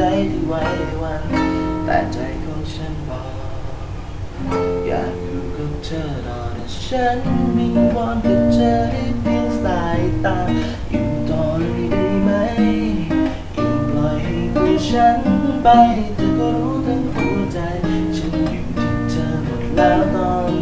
วัน แต่ใจของฉันบอก อยากอยู่กับเธอตอนที่ฉันวิงวอนกับเธอให้เพียงสายตาอยู่ต่อเลยได้ไหมอย่าปล่อยให้ตัวฉันไปเธอก็รู้ทั้งหัวใจ ฉันอยู่ที่เธอหมดแล้วตอน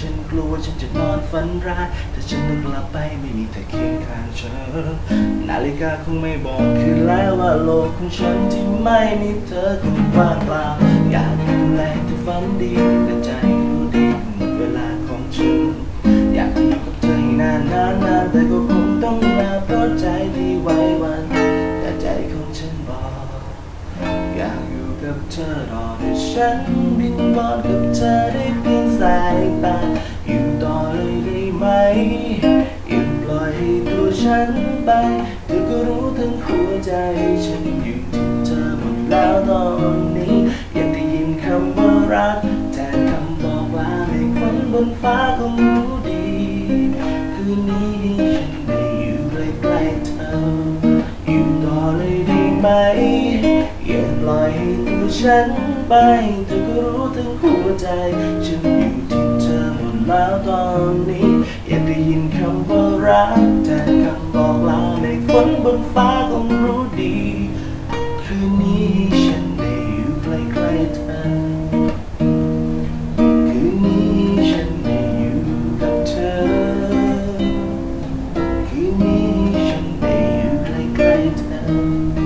ฉันกลัวฉันจะนอนฝันร้ายถ้าฉันต้องกลับไปไม่มีเธอเคียงข้างฉันนาฬิกาคงไม่บอกคืนแล้วว่าโลกของฉันที่ไม่มีเธอคงว่างเปล่าอยากดูแลเธอฝันดีแต่ใจรู้ดีหมดเวลาของฉันอยากจะอยู่กับเธอให้นานนานนานแต่ก็คงต้องลาเพราะใจที่ไว้วัน แต่ใจของฉันบอกอยากอยู่กับเธอรอให้ฉันบินบอนกับเธอได้ สายตาอยู่ต่อเลยได้ไหมอย่าปล่อยให้ตัวฉันไปเธอก็รู้ทั้งหัวใจฉันอยู่ที่เธอหมดแล้วตอนนี้อยากได้ยินคำว่ารักแทนคำบอกลาในฝนบนฟ้าคงรู้ดีคืนนี้ฉันได้อยู่ใกล้ๆเธออยู่ต่อเลยได้ไหมอย่าปล่อยให้ตัวฉันไปเธอก็รู้ทั้งหัวใจฉันอยู่ ยินคำว่ารักแทนคำบอกลาในฝนบนฟ้าคงรู้ดี คืนนี้ฉันได้อยู่ใกล้ๆเธอ คืนนี้ฉันได้อยู่กับเธอ คืนนี้ฉันได้อยู่ใกล้ๆเธอ